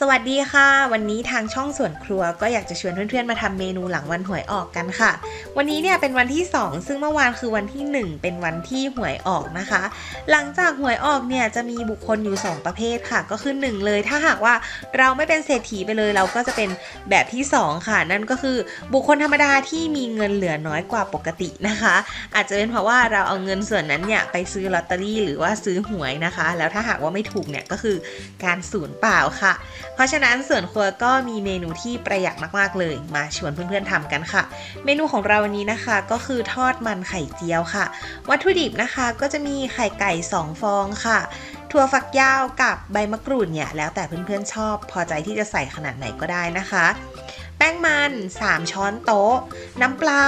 สวัสดีค่ะ วันนี้ทางช่องส่วนครัวก็อยากจะชวนเพื่อนๆมาทำเมนูหลังวันหวยออกกันค่ะ วันนี้เนี่ยเป็นวันที่ 2 ซึ่งเมื่อวานคือวันที่ 1 เป็นวันที่หวยออกนะคะ หลังจากหวยออกเนี่ยจะมีบุคคลอยู่ 2 ประเภทค่ะ ก็คือ 1 เลย ถ้าหากว่าเราไม่เป็นเศรษฐีไปเลยเราก็จะเป็นแบบที่ 2 ค่ะ นั่นก็คือบุคคลธรรมดาที่มีเงินเหลือน้อยกว่าปกตินะคะ อาจจะเป็นเพราะว่าเราเอาเงินส่วนนั้นเนี่ยไปซื้อลอตเตอรี่หรือว่าซื้อหวยนะคะ แล้วถ้าหากว่าไม่ถูกเนี่ยก็คือการสูญเปล่าค่ะเพราะฉะนั้นส่วนครัวก็มีเมนูที่ประหยัดมากๆเลย มาชวนเพื่อนๆทำกันค่ะ เมนูของเราวันนี้นะคะก็คือทอดมันไข่เจียวค่ะ วัตถุดิบนะคะก็จะมีไข่ไก่ 2 ฟองค่ะถั่วฝักยาวกับใบมะกรูดเนี่ยแล้วแต่เพื่อนๆชอบ พอใจที่จะใส่ขนาดไหนก็ได้นะคะ แป้งมัน 3 ช้อนโต๊ะ น้ำปลา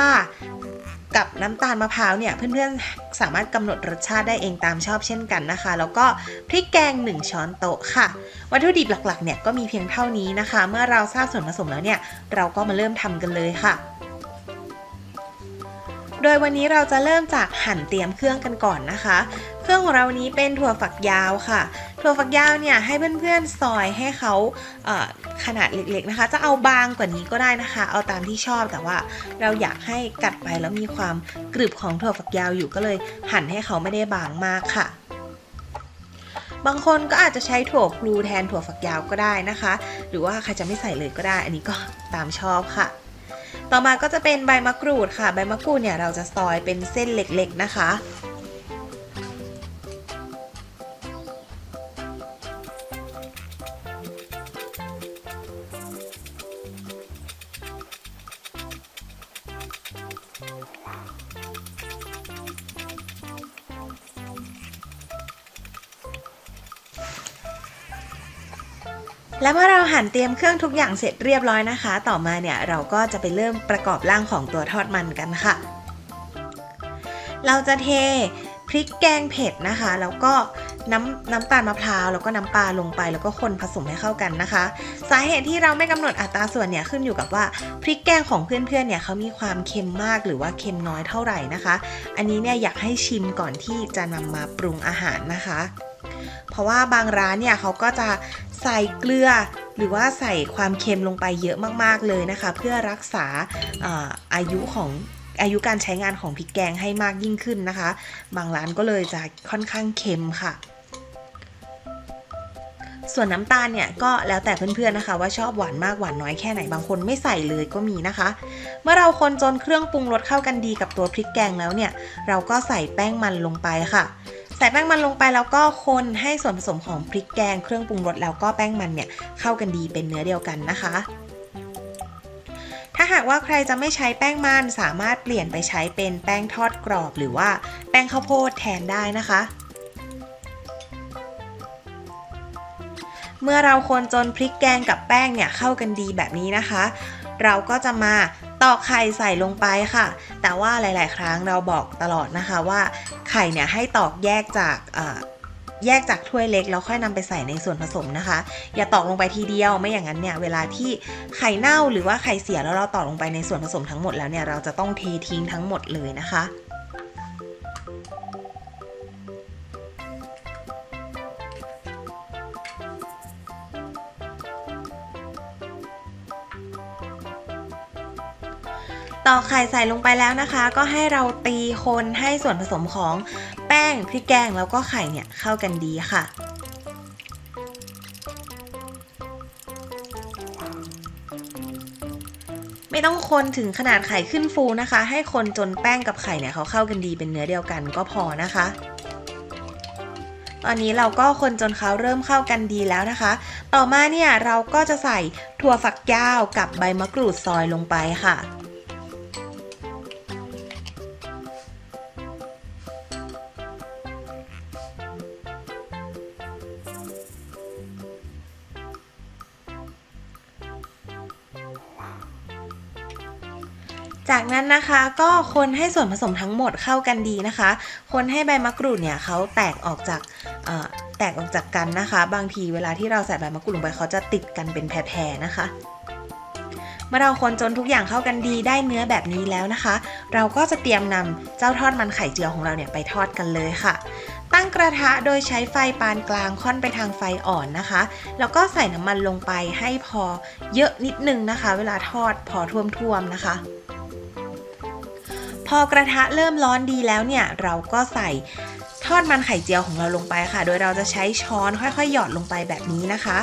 กับน้ำตาลมะพร้าวเนี่ยเพื่อนๆสามารถกำหนดรสชาติได้เองตามชอบเช่นกันนะคะ แล้วก็พริกแกง 1 ช้อนโต๊ะค่ะ วัตถุดิบหลักๆเนี่ยก็มีเพียงเท่านี้นะคะ เมื่อเราทราบส่วนผสมแล้วเนี่ยเราก็มาเริ่มทำกันเลยค่ะโดยวันนี้เราจะเริ่มจากหั่นเตรียมเครื่องกันก่อนนะคะ เครื่องของเรานี้เป็นถั่วฝักยาวค่ะ ถั่วฝักยาวเนี่ยให้เพื่อนๆซอยให้เขาเขนาดเล็กๆนะคะ จะเอาบางกว่านี้ก็ได้นะคะ เอาตามที่ชอบแต่ว่าเราอยากให้กัดไปแล้วมีความกรึบของถั่วฝักยาวอยู่ก็เลยหั่นให้เขาไม่ได้บางมากค่ะบางคนก็อาจจะใช้ถั่วพลูแทนถั่วฝักยาวก็ได้นะคะ หรือว่าใครจะไม่ใส่เลยก็ได้ อันนี้ก็ตามชอบค่ะ ต่อมาก็จะเป็นใบมะกรูดค่ะ ใบมะกรูดเนี่ยเราจะซอยเป็นเส้นเล็กๆนะคะ และเมื่อเราหั่นเตรียมเครื่องทุกอย่างเสร็จเรียบร้อยนะคะ ต่อมาเนี่ยเราก็จะไปเริ่มประกอบร่างของตัวทอดมันกันค่ะ เราจะเทพริกแกงเผ็ดนะคะ แล้วก็น้ำน้ำตาลมะพร้าวแล้วก็น้ำปลาลงไปแล้วก็คนผสมให้เข้ากันนะคะ สาเหตุที่เราไม่กำหนดอัตราส่วนเนี่ยขึ้นอยู่กับว่าพริกแกงของเพื่อนๆเนี่ยเขามีความเค็มมากหรือว่าเค็มน้อยเท่าไหร่นะคะ อันนี้เนี่ยอยากให้ชิมก่อนที่จะนำมาปรุงอาหารนะคะ เพราะว่าบางร้านเนี่ยเขาก็จะ ใส่เกลือ หรือว่าใส่ความเค็มลงไปเยอะมากๆเลยนะคะ เพื่อรักษาอายุของอายุการใช้งานของพริกแกงให้มากยิ่งขึ้นนะคะ บางร้านก็เลยจะค่อนข้างเค็มค่ะ ส่วนน้ำตาลเนี่ยก็แล้วแต่เพื่อนๆนะคะ ว่าชอบหวานมากหวานน้อยแค่ไหนบางคนไม่ใส่เลยก็มีนะคะ เมื่อเราคนจนเครื่องปรุงรสเข้ากันดีกับตัวพริกแกงแล้วเนี่ย เราก็ใส่แป้งมันลงไปค่ะ ใส่แป้งมันลงไปแล้วก็คนให้ส่วนผสมของพริกแกงเครื่องปรุงรสแล้วก็แป้งมันเนี่ยเข้ากันดีเป็นเนื้อเดียวกันนะคะ ถ้าหากว่าใครจะไม่ใช้แป้งมันสามารถเปลี่ยนไปใช้เป็นแป้งทอดกรอบ หรือว่าแป้งข้าวโพดแทนได้นะคะ เมื่อเราคนจนพริกแกงกับแป้งเนี่ยเข้ากันดีแบบนี้นะคะ เราก็จะมาตอกไข่ใส่ลงไปค่ะ แต่ว่าหลาย ๆ ครั้งเราบอกตลอดนะคะว่าไข่เนี่ยให้ตอกแยกจากแยกจากถ้วยเล็กแล้วค่อยนำไปใส่ในส่วนผสมนะคะ อย่าตอกลงไปทีเดียวไม่อย่างนั้นเนี่ยเวลาที่ไข่เน่าหรือว่าไข่เสียแล้วเราตอกลงไปในส่วนผสมทั้งหมดแล้วเนี่ยเราจะต้องเททิ้งทั้งหมดเลยนะคะ ตอกไข่ใส่ลงไปแล้วนะคะ ก็ให้เราตีคนให้ส่วนผสมของแป้งพริกแกงแล้วก็ไข่เนี่ยเข้ากันดีค่ะไม่ต้องคนถึงขนาดไข่ขึ้นฟูนะคะ ให้คนจนแป้งกับไข่เนี่ยเขาเข้ากันดีเป็นเนื้อเดียวกันก็พอนะคะ ตอนนี้เราก็คนจนเขาเริ่มเข้ากันดีแล้วนะคะ ต่อมาเนี่ยเราก็จะใส่ถั่วฝักยาวกับใบมะกรูดซอยลงไปค่ะ จากนั้นนะคะก็คนให้ส่วนผสมทั้งหมดเข้ากันดีนะคะ คนให้ใบมะกรูดเนี่ยเขาแตกออกจากแตกออกจากกันนะคะ บางทีเวลาที่เราใส่ใบมะกรูดลงไปเขาจะติดกันเป็นแพรๆนะคะ เมื่อเราคนจนทุกอย่างเข้ากันดีได้เนื้อแบบนี้แล้วนะคะ เราก็จะเตรียมนำเจ้าทอดมันไข่เจียวของเราเนี่ยไปทอดกันเลยค่ะ ตั้งกระทะโดยใช้ไฟปานกลางค่อนไปทางไฟอ่อนนะคะ แล้วก็ใส่น้ำมันลงไปให้พอเยอะนิดนึงนะคะ เวลาทอดพอท่วมๆนะคะ พอกระทะเริ่มร้อนดีแล้วเนี่ย เราก็ใส่ทอดมันไข่เจียวของเราลงไปค่ะ โดยเราจะใช้ช้อนค่อยๆ หยอดลงไปแบบนี้นะคะ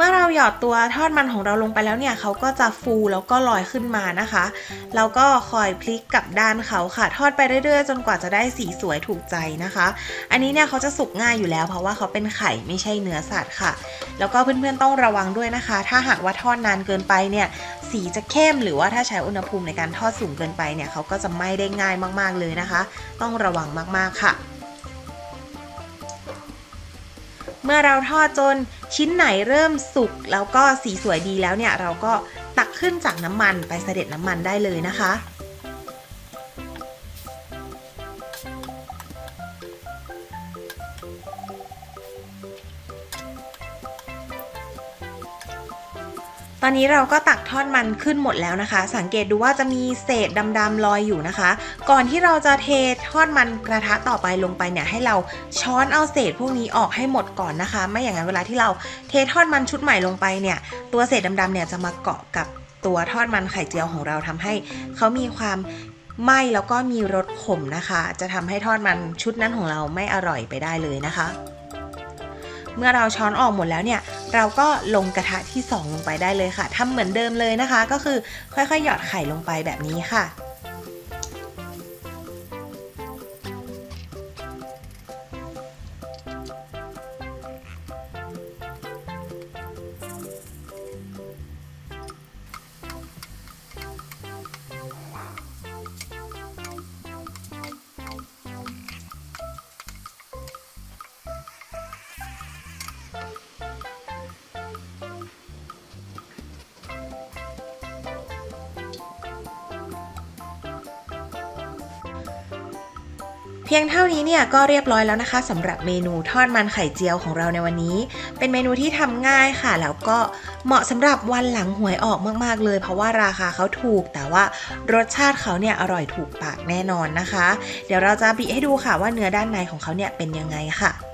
เมื่อเราหยอดตัวทอดมันของเราลงไปแล้วเนี่ยเขาก็จะฟูแล้วก็ลอยขึ้นมานะคะเราก็คอยพลิกกลับด้านเขาค่ะ ทอดไปเรื่อยๆ จนกว่าจะได้สีสวยถูกใจนะคะ อันนี้เนี่ยเขาจะสุกง่ายอยู่แล้ว เพราะว่าเขาเป็นไข่ไม่ใช่เนื้อสัตว์ค่ะ แล้วก็เพื่อนๆต้องระวังด้วยนะคะ ถ้าหากว่าทอดนานเกินไปเนี่ยสีจะเข้มหรือว่าถ้าใช้อุณหภูมิในการทอดสูงเกินไปเนี่ยเขาก็จะไหม้ได้ง่ายมากๆเลยนะคะ ต้องระวังมากๆค่ะ เมื่อเราทอดจนชิ้นไหนเริ่มสุกแล้วก็สีสวยดีแล้วเนี่ยเราก็ตักขึ้นจากน้ำมันไปเสด็จน้ำมันได้เลยนะคะ ตอนนี้เราก็ตักทอดมันขึ้นหมดแล้วนะคะ สังเกตดูว่าจะมีเศษดำๆลอยอยู่นะคะ ก่อนที่เราจะเททอดมันกระทะต่อไปลงไปเนี่ยให้เราช้อนเอาเศษพวกนี้ออกให้หมดก่อนนะคะ ไม่อย่างนั้นเวลาที่เราเททอดมันชุดใหม่ลงไปเนี่ยตัวเศษดำๆเนี่ยจะมาเกาะกับตัวทอดมันไข่เจียวของเราทำให้เขามีความไหม้แล้วก็มีรสขมนะคะ จะทำให้ทอดมันชุดนั้นของเราไม่อร่อยไปได้เลยนะคะ เมื่อเราช้อนออกหมดแล้วเนี่ย เราก็ลงกระทะที่ 2 ลงไปได้เลยค่ะทำเหมือนเดิมเลยนะคะ ก็คือค่อยๆ หยอดไข่ลงไปแบบนี้ค่ะ เพียงเท่านี้เนี่ยก็เรียบร้อยแล้วนะคะสำหรับเมนูทอดมันไข่เจียวของเราในวันนี้ เป็นเมนูที่ทำง่ายค่ะ แล้วก็เหมาะสำหรับวันหลังหวยออกมาก ๆ เลย เพราะว่าราคาเขาถูก แต่ว่ารสชาติเขาเนี่ยอร่อยถูกปากแน่นอนนะคะ เดี๋ยวเราจะบิให้ดูค่ะว่าเนื้อด้านในของเขาเนี่ยเป็นยังไงค่ะ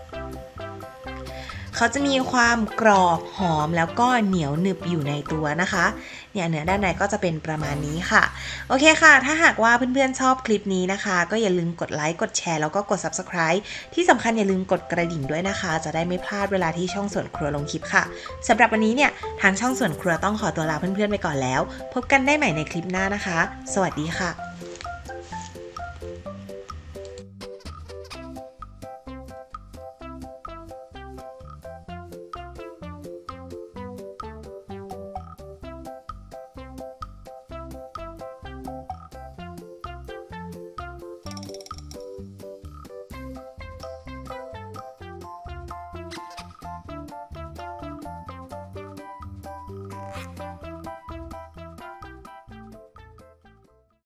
เขาจะมีความกรอบหอมแล้วก็เหนียวหนึบอยู่ในตัวนะคะ เนี่ยเนื้อด้านในก็จะเป็นประมาณนี้ค่ะ โอเคค่ะ ถ้าหากว่าเพื่อนๆชอบคลิปนี้นะคะ ก็อย่าลืมกดไลค์กดแชร์แล้วก็กด subscribe ที่สำคัญอย่าลืมกดกระดิ่งด้วยนะคะ จะได้ไม่พลาดเวลาที่ช่องส่วนครัวลงคลิปค่ะสำหรับวันนี้เนี่ยทางช่องส่วนครัวต้องขอตัวลาเพื่อนๆไปก่อนแล้ว พบกันได้ใหม่ในคลิปหน้านะคะ สวัสดีค่ะ